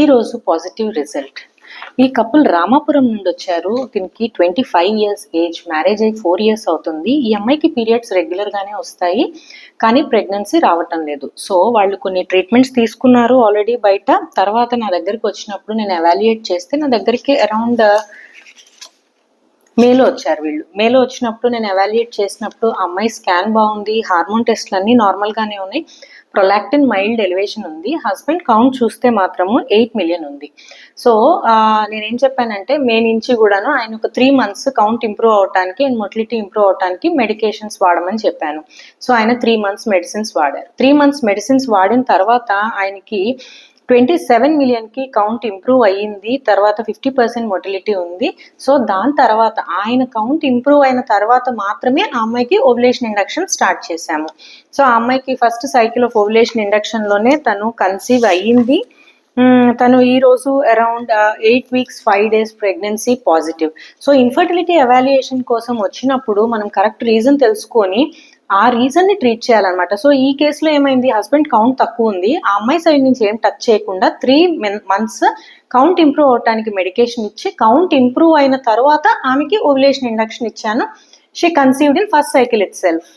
ఈరోజు positive result ఈ couple Ramapuram నుండి వచ్చారు. దీనికి twenty five years age marriage అయ్యి ఫోర్ ఇయర్స్ అవుతుంది. ఈ అమ్మాయికి పీరియడ్స్ రెగ్యులర్గానే వస్తాయి. కానీ ప్రెగ్నెన్సీ రావటం లేదు. సో వాళ్ళు కొన్ని ట్రీట్మెంట్స్ తీసుకున్నారు ఆల్రెడీ బయట. తర్వాత నా దగ్గరికి వచ్చినప్పుడు నేను ఎవాల్యుయేట్ చేస్తే నా దగ్గరికి అరౌండ్ మేలో వచ్చారు వీళ్ళు. మేలో వచ్చినప్పుడు నేను ఎవాల్యుయేట్ చేసినప్పుడు అమ్మాయి స్కాన్ బాగుంది హార్మోన్ టెస్ట్లు అన్నీ నార్మల్గానే ఉన్నాయి. ప్రొలాక్టిన్ మైల్డ్ ఎలివేషన్ ఉంది. హస్బెండ్ కౌంట్ చూస్తే మాత్రము ఎయిట్ మిలియన్ ఉంది. సో నేనేం చెప్పానంటే మే నుంచి కూడాను ఆయన ఒక త్రీ మంత్స్ కౌంట్ ఇంప్రూవ్ అవడానికి అండ్ మొటిలిటీ ఇంప్రూవ్ అవడానికి మెడికేషన్స్ వాడమని చెప్పాను. సో ఆయన త్రీ మంత్స్ మెడిసిన్స్ వాడారు. త్రీ మంత్స్ మెడిసిన్స్ వాడిన తర్వాత ఆయనకి ట్వంటీ సెవెన్ మిలియన్కి కౌంట్ ఇంప్రూవ్ అయ్యింది తర్వాత ఫిఫ్టీ పర్సెంట్ మొటిలిటీ ఉంది. సో దాని తర్వాత ఆయన కౌంట్ ఇంప్రూవ్ అయిన తర్వాత మాత్రమే ఆ అమ్మాయికి ఓవులేషన్ ఇండక్షన్ స్టార్ట్ చేశాము. సో ఆ అమ్మాయికి ఫస్ట్ సైకిల్ ఆఫ్ ఓవులేషన్ ఇండక్షన్లోనే తను కన్సీవ్ అయ్యింది. తను ఈ రోజు around eight weeks five days pregnancy positive so infertility evaluation కోసం వచ్చినప్పుడు మనం కరెక్ట్ రీజన్ తెలుసుకొని ఆ రీజన్ని ట్రీట్ చేయాలన్నమాట. సో ఈ కేసులో ఏమైంది? హస్బెండ్ కౌంట్ తక్కువ ఉంది. ఆ అమ్మాయి సైడ్ నుంచి ఏం టచ్ చేయకుండా త్రీ మంత్స్ కౌంట్ ఇంప్రూవ్ అవటానికి మెడికేషన్ ఇచ్చి కౌంట్ ఇంప్రూవ్ అయిన తర్వాత ఆమెకి ఓవిలేషన్ ఇండక్షన్ ఇచ్చాను. She conceived in first cycle itself